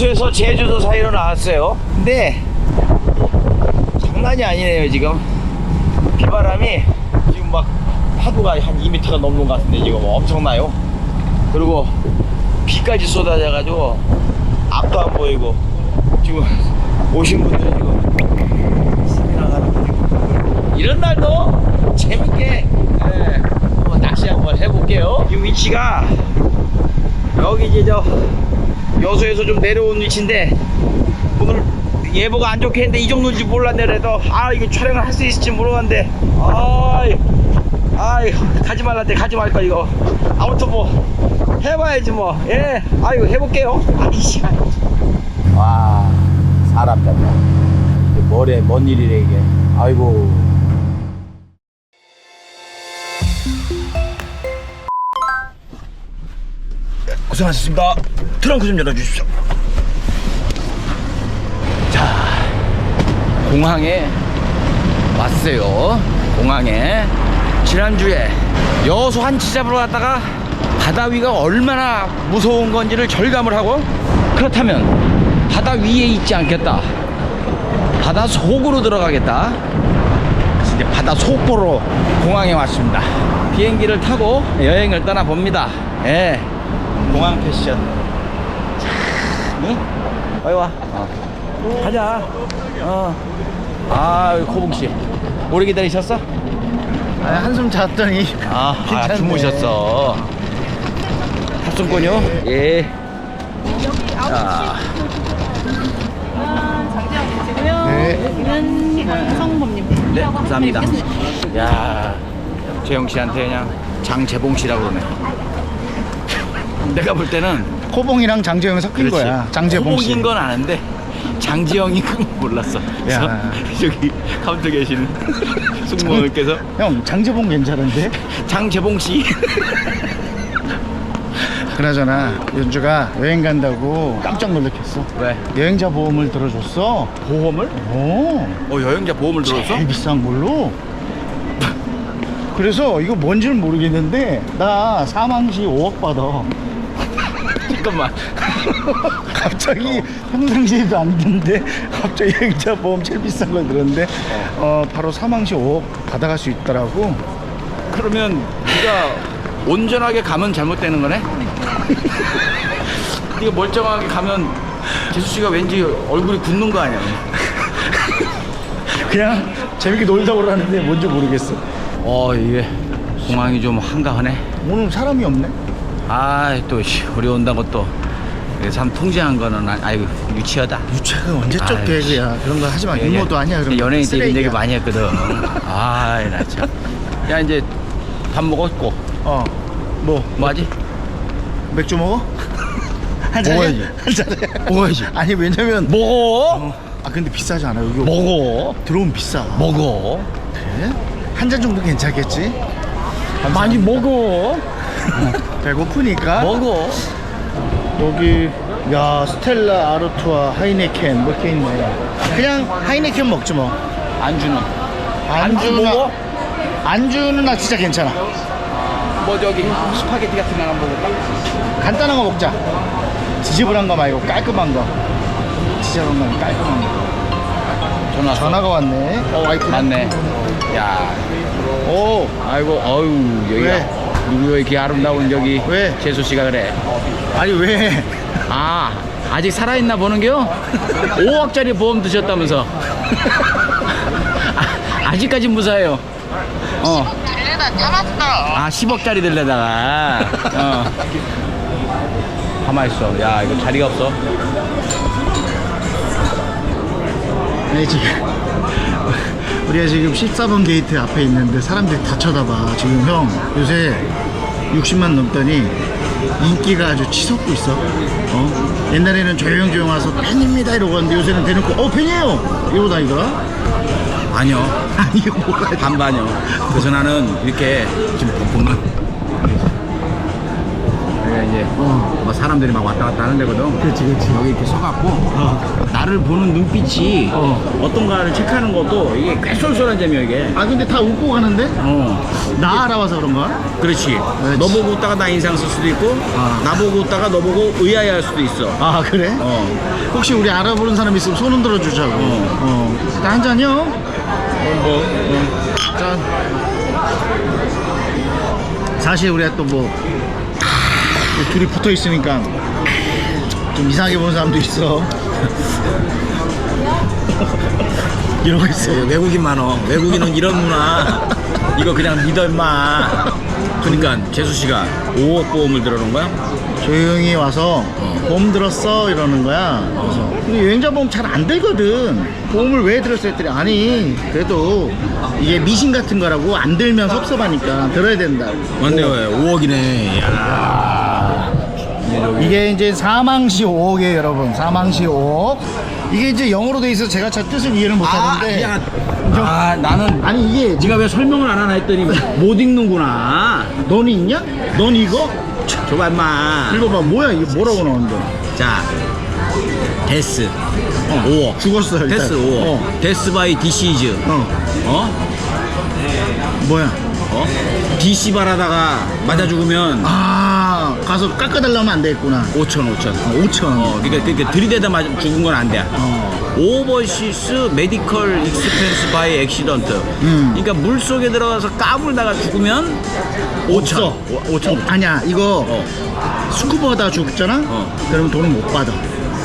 여수에서 제주도 사이로 나왔어요. 근데 장난이 아니네요 지금 비바람이 지금 막 파도가 한 2m가 넘는 것 같은데 지금 엄청나요. 그리고 비까지 쏟아져가지고 앞도 안 보이고 지금 오신 분들 지금 지나가는 이런 날도 재밌게 예, 한번 낚시 한번 해볼게요. 이 위치가 여기 이제 저 여수에서 좀 내려온 위치인데 오늘 예보가 안 좋게 했는데 이 정도인지 몰랐네 그래도. 아 이거 촬영을 할 수 있을지 모르겠는데. 아이 아이 가지 말란데 가지 말까 이거. 아무튼 뭐 해봐야지 뭐예 아이고 해볼게요. 아이씨 와 사람 이게 뭐래 뭔 일이래 이게. 아이고 고생하셨습니다 트렁크 좀 열어주십시오 공항에 왔어요. 공항에 지난주에 여수 한치 잡으러 갔다가 바다 위가 얼마나 무서운 건지를 절감을 하고 그렇다면 바다 위에 있지 않겠다. 바다 속으로 들어가겠다. 이제 바다 속보로 공항에 왔습니다. 비행기를 타고 여행을 떠나 봅니다. 예. 공항 패션. 자, 응? 어이 와. 어. 가자. 어. 아, 코봉 씨. 오래 기다리셨어? 아, 한숨 잤더니 아, 아. 주무셨어. 탑승권요? 예. 자, 아, 장재영 씨고요. 네. 여기는 성범님. 네, 감사합니다. 야, 재영 씨한테 그냥 장재봉 씨라고 그러네. 내가 볼 때는 코봉이랑 장재영이 섞인 그렇지. 거야. 장재봉 씨. 호봉인 건 아는데 장지영인 건 몰랐어. 그래서 야. 여기 카운터 계시는 승무원께서 형 장재봉 괜찮은데? 장재봉 씨. 그나저나 연주가 여행 간다고 깜짝 놀랐겠어. 왜? 여행자 보험을 들어줬어. 보험을? 오, 어 여행자 보험을 들었어? 제일 비싼 걸로. 그래서 이거 뭔지는 모르겠는데 나 사망시 5억 받아. 잠깐만. 갑자기 평상시에도 안 듣는데 갑자기 여행자 보험 제일 비싼 걸 들었는데 어, 바로 사망시 5억 받아갈 수 있더라고. 그러면 네가 온전하게 가면 잘못되는 거네? 네가 멀쩡하게 가면 재수 씨가 왠지 얼굴이 굳는 거 아니야? 그냥 재밌게 놀다 오라는데 뭔지 모르겠어. 어 이게 공항이 좀 한가하네. 오늘 사람이 없네. 아또 우리 온다고 또. 이게 참 통제한 거는 아- 아이고 유치하다. 유채가 언제적 아이씨. 계획이야. 그런 거 하지 마. 이모도 아니야. 그럼 연예인 때 이런 쓰레기야. 얘기 많이 했거든. 아이 나 참. 야 이제 밥 먹었고 어. 뭐 뭐하지? 맥주 먹어? 한 잔에? 먹어야지. 한 잔에. 먹어야지. 아니 왜냐면 먹어. 아 근데 비싸지 않아 여기 먹어. 들어오면 비싸. 먹어. 한 잔 정도 괜찮겠지? 많이 먹어. 배고프니까. 먹어. 여기 야 스텔라 아르투아 하이네켄 뭐 이렇게 있네. 그냥 하이네켄 먹지 뭐. 안주는 안주는 먹어? 안주는 나 진짜 괜찮아. 뭐 저기 스파게티 같은 거 한번 먹을까? 간단한 거 먹자. 지저분한 거 말고 깔끔한 거. 지저분한 거 깔끔한 거. 전화. 전화가 왔네. 어 와이프. 맞네. 야. 오. 아이고 어유 여기가 왜? 누구 이렇게 아름다운 저기 왜? 재수 씨가 그래. 아니 왜? 아 아직 살아있나 보는겨? 5억짜리 보험 드셨다면서? 아, 아직까지 무사해요. 어. 들레다 참았어. 아 10억짜리 들려다가 어. 가만 있어. 야 이거 자리가 없어. 아니 지금 우리가 지금 14번 게이트 앞에 있는데 사람들이 다 쳐다봐. 지금 형 요새 60만 넘더니 인기가 아주 치솟고 있어. 어? 옛날에는 조용조용 와서 팬입니다 이러고 왔는데 요새는 대놓고 어 팬이에요 이러고 다니더라. 아니요. 아니 이거 뭐야? 반반이요. 그래서 나는 이렇게 지금 보면 이제 어. 뭐 사람들이 막 왔다 갔다 하는 데거든. 그렇지, 그렇지. 여기 이렇게 서갖고 나를 보는 눈빛이 어. 어. 떤가를 체크하는 것도 이게 꽤 쏠쏠한 재미야 이게. 아 근데 다 웃고 가는데? 어. 나 알아봐서 그런가? 그렇지. 너 보고 웃다가 나 인상 쓸 수도 있고, 아. 나 보고 웃다가 너 보고 의아해 할 수도 있어. 아 그래? 어. 혹시 우리 알아보는 사람 있으면 손 흔들어 주자고. 어. 일단 한 잔요. 뭐, 짠. 사실 우리가 또 뭐 둘이 붙어 있으니까 좀 이상하게 보는 사람도 있어. 이러고 있어. 외국인 많어. 외국인은 이런 문화. 이거 그냥 믿어 임마. 그러니까 재수 씨가 5억 보험을 들어놓은 거야? 조용히 와서 보험 들었어 이러는 거야. 그래서 근데 여행자 보험 잘 안 들거든. 보험을 왜 들었어 했더니 아니 그래도 이게 미신 같은 거라고 안 들면 섭섭하니까 들어야 된다고. 맞네, 왜 5억이네. 야. 이게 이제 사망시 5억이에요 여러분. 사망시 5억. 이게 이제 영어로 돼 있어서 제가 잘 뜻을 이해를 못 하는데 야. 아, 나는 아니 이게 네가 왜 설명을 안 하나 했더니 못 읽는구나. 넌 있냐? 넌 이거? 줘봐 임마. 읽어봐 뭐야 이게 뭐라고 나오는데? 자, 데스. 5억. 죽었어 일단. 데스 5억. 어. 데스 바이 디시즈. 어. 어? 뭐야? 어? DC 바라다가 맞아 죽으면 아 가서 깎아달라면 안 되겠구나. 5천 5천. 아, 5천. 어, 그러니까, 그러니까 들이대다 맞아 죽은 건 안 돼. 어. 오버시스 메디컬 익스펜스 바이 액시던트. 음. 그러니까 물 속에 들어가서 까불다가 죽으면 5천. 없어. 5천. 어, 아니야 이거 어. 스쿠버다 죽잖아. 어. 그러면 돈을 못 받아.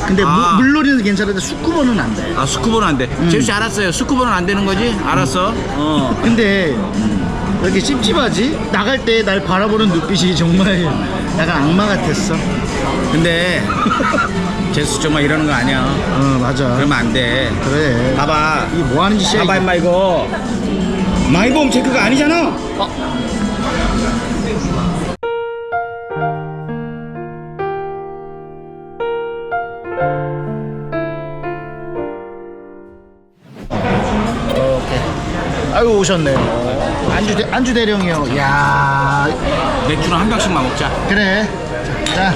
근데 아. 물, 물놀이는 괜찮은데 스쿠버는 안 돼. 아 스쿠버는 안 돼. 음. 제수 씨 알았어요. 스쿠버는 안 되는 거지? 알았어. 어. 근데 왜 이렇게 찝찝하지? 나갈 때 날 바라보는 눈빛이 정말 약간 악마 같았어. 근데 제수 정말 이러는 거 아니야. 어 맞아. 그러면 안 돼. 그래. 봐봐. 이게 뭐 하는 짓이야? 봐봐. 임마 이거. 마이보험 체크가 아니잖아. 아이고 오셨네요. 안주 대, 안주 대령이요. 야 맥주는 한 병씩만 먹자. 그래. 자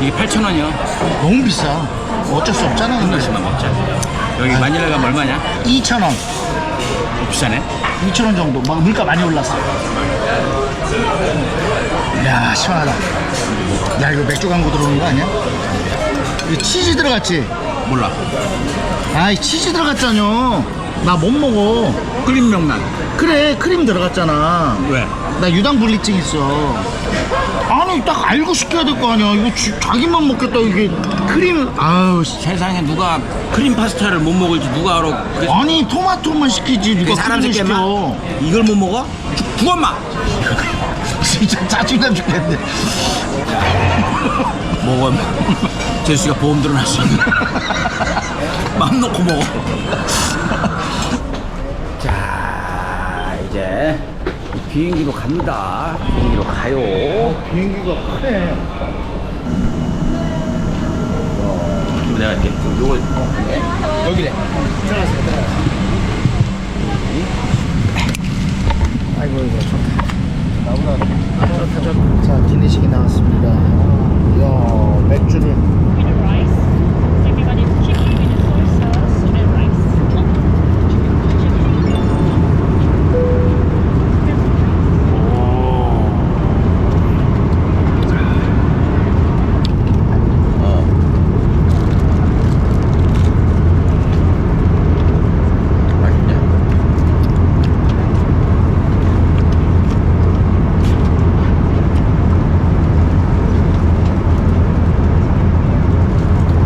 이게 8천 원이야. 너무 비싸. 어쩔 수 없잖아. 한 근데. 병씩만 먹자. 여기 마닐라 가면 얼마냐? 2천 원. 비싸네. 2천 원 정도. 막 물가 많이 올랐어. 야 시원하다. 야 이거 맥주 광고 들어오는 거 아니야? 이거 치즈 들어갔지? 몰라. 아이 치즈 들어갔잖여. 나 못 먹어. 끓인 명란. 그래 크림 들어갔잖아. 왜? 나 유당 불내증 있어. 아니 딱 알고 시켜야 될 거 아니야. 이거 지- 자기만 먹겠다 이게 크림. 아우 씨. 세상에 누가 크림 파스타를 못 먹을지 누가 알아? 그, 아니 토마토만 시키지 그 누가 사람 크림을 새끼 시켜. 마 이걸 못 먹어? 죽- 죽어 마. 진짜 짜증나 죽겠네. 먹어 임마. 제수씨가 보험 들어놨어. 마 음 놓고 먹어. 자 이제 비행기로 갑니다. 비행기로 가요. 비행기가 크네. 내가 이렇게 요걸 어, 여기래. 아이고 이거 좋다. 나보다. 자 기내식이 나왔습니다. 이야 맥주를 With the rice. Everybody chicken with the soy sauce and rice. 맛있네.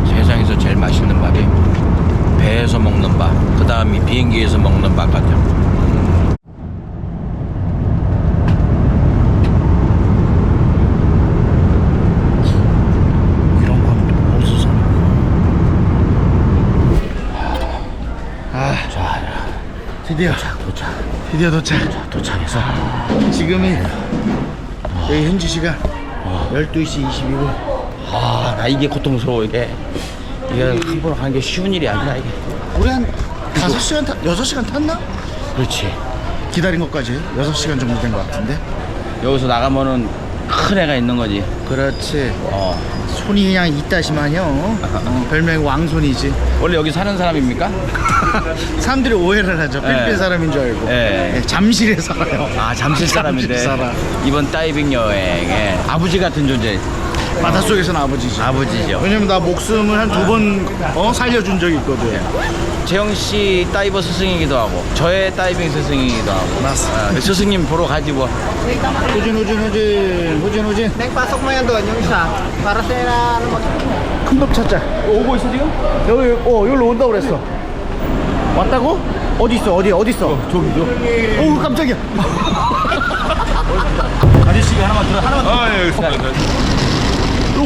세상에서 제일 맛있는 밥이 배에서 먹는 밥, 그 다음이 비행기에서 먹는 밥 같아요. 이런 거는 어디서 사나? 아, 자, 드디어 도착. 드디어 도착. 도착해서 지금이 여기 현지 시간 12시 22분. 아, 나 이게 고통스러워 이게. 이게 한번 하는 게 쉬운 일이 아니라 이게. 우리 한 5시간 타, 6시간 탔나? 그렇지. 기다린 것까지 6시간 정도 된 것 같은데. 여기서 나가면은 큰 애가 있는 거지. 그렇지. 어. 손이 그냥 이따시만요. 어, 별명 왕손이지. 원래 여기 사는 사람입니까? 사람들이 오해를 하죠. 필리핀 네. 사람인 줄 알고. 네. 네, 잠실에 살아요. 아 잠실 사람인데 잠실 살아. 이번 다이빙 여행에 아버지 같은 존재 바닷속에서는 아버지지. 아버지죠. 왜냐면 나 목숨을 한 두 번 어, 살려준 적이 있거든. 재영 씨 다이버 스승이기도 하고 저의 다이빙 스승이기도 하고 맞습니다. 아, 스승님 보러 가지 뭐. 후진 후진 후진 후진 후진. Neng pasok mo yan doon, yung isa. Para sa ano mag... 큰놈 찾자. 오고 있어 지금? 여기 어 여기로 온다 그랬어. 왔다고? 어디 있어? 어디 어디 있어? 저기 저. 오 깜짝이야. 아저씨가 하나만 들어 하나만 아, 예, 알겠습니다.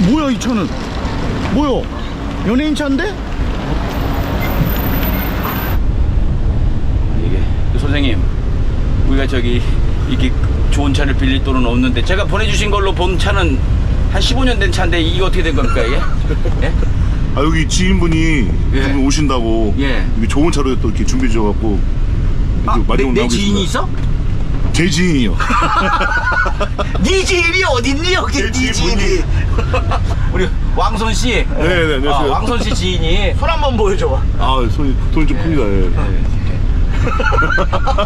너 뭐야 이 차는? 뭐야? 연예인 차인데? 이게 그 선생님 우리가 저기 이게 좋은 차를 빌릴 돈은 없는데 제가 보내주신 걸로 본 차는 한 15년 된 차인데 이게 어떻게 된 겁니까 이게? 예? 아, 여기 지인분이 예. 두분 오신다고 예. 이게 좋은 차로 또 이렇게 준비해 줘갖고 아, 이렇게 많이 내, 내 나오고 지인이. 있어? 제 지인이요. 네 지인이 어딨니 여기 제네 지인분이. 지인이 우리 왕손 씨 네, 네, 안녕하세요. 아, 왕손 씨 지인이 손 한번 보여줘. 아, 손이 돈이 좀 큽니다. 예.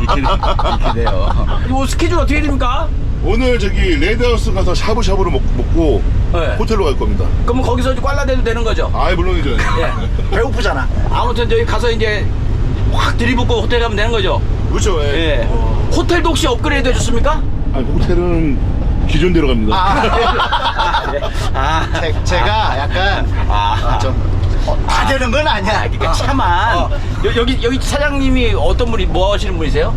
이렇게, 이렇게 돼요 이거 스케줄 어떻게 됩니까? 오늘 저기 레드하우스 가서 샤브샤브를 먹, 먹고 네. 호텔로 갈 겁니다. 그러면 거기서 이제 꽐라대도 되는 거죠? 아, 물론이죠. 예. 배고프잖아. 아무튼 저기 가서 이제 확 들이붓고 호텔 가면 되는 거죠? 그렇죠. 예. 예. 호텔도 혹시 업그레이드 해줬습니까? 아, 호텔은 기존대로 갑니다. 아, 제, 제가 약간 아, 좀 어, 다 되는 건 아니야. 아, 그러니까 차만. 여, 여기 여기 사장님이 어떤 분이 뭐 하시는 분이세요?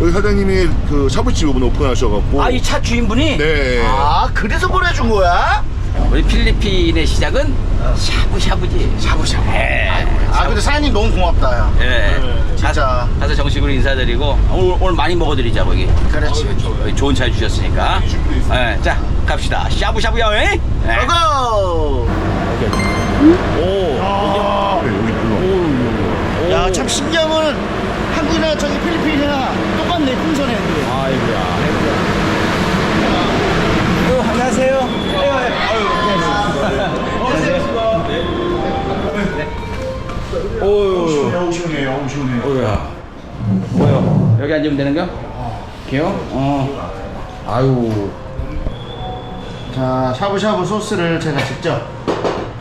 여기 사장님이 그 샤브집 오븐 오픈하셔갖고 아 이 차 주인분이 네. 아 그래서 보내준 거야? 우리 필리핀의 시작은 샤브샤브지. 샤브샤브. 예. 아 근데 사장님 너무 고맙다 야. 예. 진짜. 가서, 가서 정식으로 인사드리고 오늘, 오늘 많이 먹어드리자고 여기. 그렇지. 여기 좋은 차 주셨으니까. 예. 자 갑시다. 샤브샤브 여행. 예. 고고. 오. 아, 네, 여기 불러. 야참 신기한 거는 한국이나 저기 필리핀이나 똑같네 풍선에. 아이고야. 아이고, 안녕하세요. 오유. 너무 시원해, 너무 시원해. 오야. 뭐요? 여기 앉으면 되는 거? 개요? 어. 아유. 자 샤브샤브 소스를 제가 직접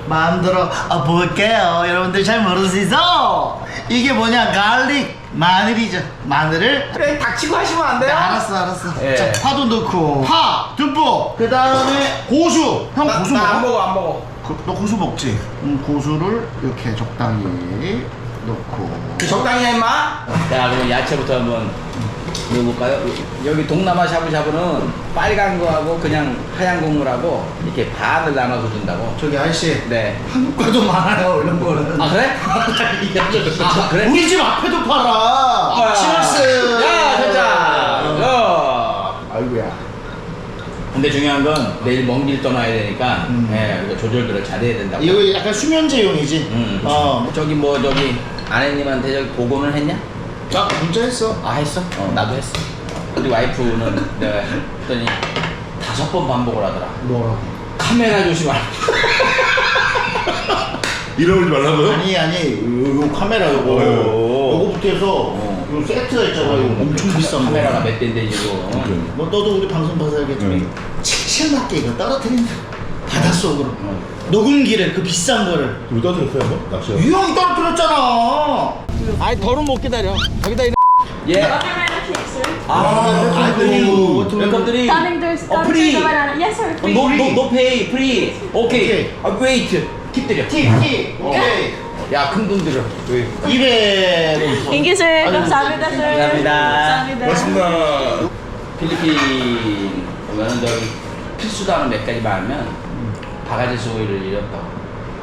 만들어 아, 볼게요. 여러분들 잘 모르시죠? 이게 뭐냐 갈릭 마늘이죠. 마늘을 그래 닥치고 하시면 안 네, 알았어 알았어. 예. 자 파도 넣고 파 듬뿍. 그 다음에 고수. 형 고수 먹어? 나안 먹어 안 먹어. 그, 너 고수 먹지? 음, 고수를 이렇게 적당히 넣고 적당히 해 임마. 자 그럼 야채부터 한번 넣어볼까요? 여기 동남아 샤브샤브는 빨간 거하고 그냥 하얀 국물하고 이렇게 반을 나눠서 준다고. 저기 아저씨 네. 한국과도 많아요 이런 거는 아 그래? 이 아저씨. 아, 그래? 우리 집 앞에도 팔아 아, 칠스 야 진짜. 야. 아이고야 근데 중요한 건 내일 먼 길 떠나야 되니까 음. 예, 이거 조절들을 잘해야 된다고. 이거 약간 수면제용이지 음. 어. 저기 뭐 저기 아내님한테 저기 보고는 했냐? 나 문자 했어 아 했어? 어 나도 했어. 우리 와이프는 내가 했더니 다섯 번 반복을 하더라. 뭐라고 카메라 조심하라. 이러지 말라고요? 아니 아니 요, 요 카메라 요거 어. 요거부터 해서 요 세트가 있잖아 요 엄청 비싼 거 카메라가 몇 대인데 지금. 뭐 너도 우리 방송 봐서 알겠지만 네. 칠칠맞게 이거 떨어뜨린다 바닷속으로 어. 녹음기를 그 비싼 거를 우리 떠들었어요, 한번? 낚시요? 이 형이 떨어뜨렸잖아 아니 더는 못 기다려. 저기다 이 예. 아, 아이고 웰컴들이. Coming to 어 coming 프리. to the banana. Yes sir, free. 노노노 페이 프리. 오케이. 오케이. 아 웨이트. 팁 드려. 팁 팁 오케이 야 큰 돈 들어. 200 Thank you sir. 감사합니다 sir. 감사합니다. 감사합니다. 필리핀 보면은 저기 필수도 하는 몇 가지만 알면 바가지 소리를 잃었다고.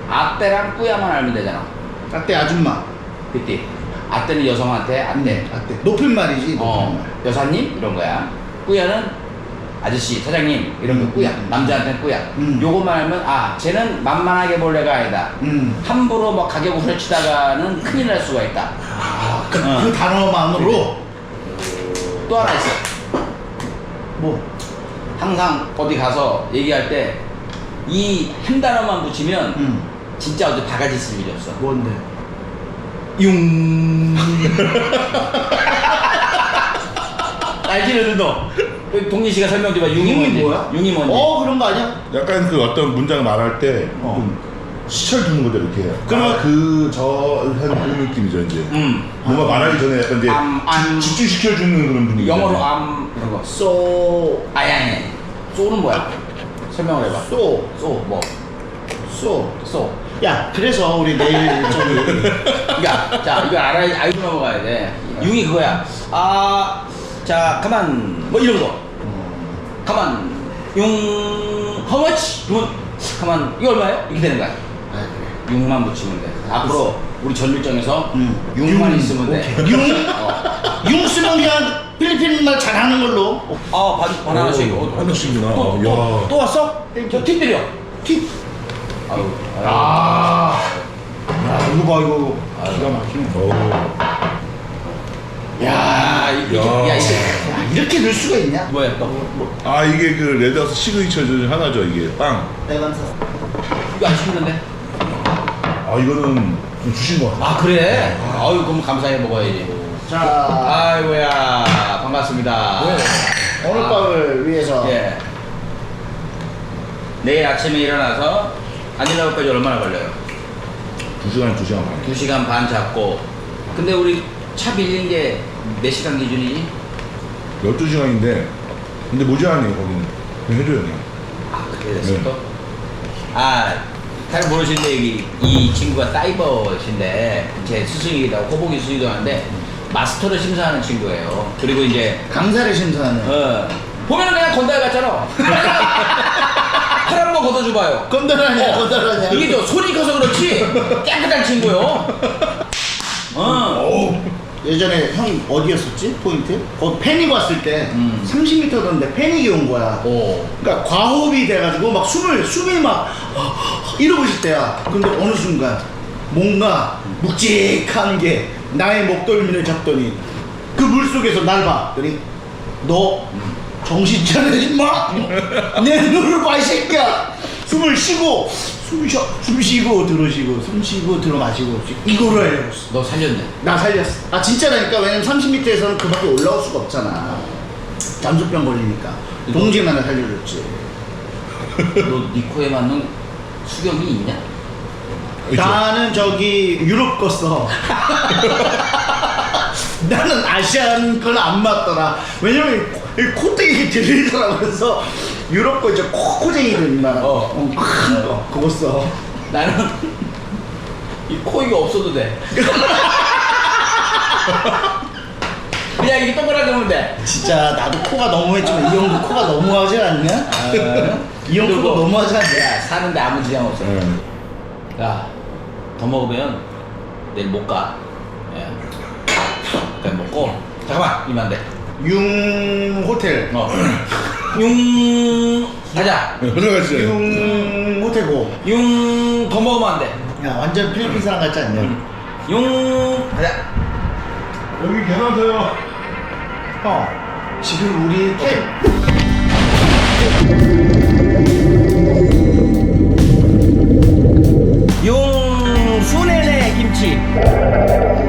아떼랑 뿌야만 알면 되잖아. 아떼 아줌마 그때 아떼는 여성한테 아떼. 아떼 높임말이지 어 높임말 여사님 이런 거야. 꾸야는 아저씨 사장님 이런 거 음, 꾸야. 음, 남자한테는 꾸야. 음. 요것만 알면 아 쟤는 만만하게 볼 애가 아니다. 음. 함부로 뭐 가격 후려치다가는 큰일 날 수가 있다. 아, 그, 어. 그 단어만으로 또 하나 있어. 뭐 항상 어디 가서 얘기할 때 이 한 단어만 붙이면 응. 진짜 어디 바가지 쓸 일이 없어. 뭔데? 융. 알지, 너? 동진 씨가 설명 좀 해봐. 융이 뭔지. 뭐야? 융이 뭔지. 어 그런 거 아니야? 약간 그 어떤 문장을 말할 때 어. 좀 시철 두는 거죠 이렇게. 그러면- 그저 하는 그 느낌이죠 이제. 음. 뭔가 말하기 전에 약간 이제 암, 암. 집중시켜 주는 그런 분위기. 영어로 암 이런 거. 쏘, 아니 아니. 쏘는 뭐야? 설명을 해봐. 쏘, 쏘 뭐? 쏘. 쏘. 야 그래서 우리 내일 저기 그러니까 자 이거 알아 알고 넘어가야 돼. 융이 그거야. 아, 자 가만 뭐 이런 거. 가만 융 how much? 융 가만 이거 얼마예요? 이렇게 되는 거야. 아 그래. 융만 붙이면 돼. 앞으로 우리 전율정에서 응. 융만 융. 있으면 돼. 오케이. 융? 어. 융 쓰면 그냥 필리핀 말 잘하는 걸로. 아, 반, 바나나씩. 오, 하나씩이구나. 또, 야. 또, 또 왔어? 저 팁들이요. 팁. 아유, 아. 야 이거 봐 이거 기가 막히네. 어. 야, 이게, 야. 야, 이게. 야 이렇게 넣을 수가 있냐? 뭐야, 또. 아 이게 그 레드하우스 시그니처 중 하나죠 이게 빵. 내가 사. 이거 안 시켰는데? 아 이거는 좀 주신 것 같아. 아, 그래? 아유, 그럼 감사해 먹어야지. 자 아이고야, 반갑습니다. 오늘 아. 밤을 위해서. 예. 내일 아침에 일어나서 아니라고까지 얼마나 걸려요? 두 시간 두 시간 반. 2시간 반 잡고. 근데 우리 차 빌린 게 몇 시간 기준이지? 12시간인데 근데 모자라네요 거기는 그냥 해줘요 그냥 아, 그래 됐어 네. 또? 아, 잘 모르시는데 여기 이 친구가 다이버신데 제 스승이기도 하고 호복이 스승이기도 하는데 마스터를 심사하는 친구예요. 그리고 이제 강사를 심사하는. 어, 보면은 그냥 건달 같잖아. 팔 한 번 걷어줘봐요. 건달하냐 건달하냐. 이게 저 손이 커서 그렇지 깨끗한 친구요. 어. 예전에 형 어디였었지? 포인트? 거기 패닉 왔을 때 음. 30m 던데 패닉이 온 거야. 오. 그러니까 과호흡이 돼가지고 막 숨을 숨이 막 이러고 있을 때야. 근데 어느 순간 뭔가 묵직한 게 나의 목덜미를 잡더니 그 물 속에서 날 봐. 그랬더니 너 정신 차려 임마. 내 눈을 봐 이 새끼야. 숨을 쉬고 숨 쉬어 숨 쉬고 들어쉬고 숨 쉬고 들어 마시고 이거를 했어. 너 살렸네. 나 살렸어. 아 진짜라니까 왜냐면 30m에서는 그 밖에 올라올 수가 없잖아. 잠수병 걸리니까. 동지만 을 살려줬지. 너 니코에 맞는 수경이 있냐? 나는 저기 유럽 거 써. 나는 아시안 건 안 맞더라. 왜냐면 이 콧대기 들리더라. 그래서 유럽 거 이제 코, 코쟁이들만. 어. 어, 큰 거. 그거 써. 나는 이 코이가 없어도 돼. 그냥 이렇게 동그랗게 하면 돼. 진짜 나도 코가 너무했지만 이 형도 코가 너무하지 않냐? 이 형 코도 너무하지 않냐? 야, 사는데 아무 지장 없어. 네. 야, 더 먹으면 내일 못 가. 예. 그냥 먹고 잠깐만 안 돼. 융 호텔. 어. 융 가자. 네, 들어가시죠 융 호텔 고. 융 더 먹으면 안 돼. 야 완전 필리핀 사람 같지 않냐? 융 가자. 여기 계산서요 형 지금 우리 캠융 수네네 김치.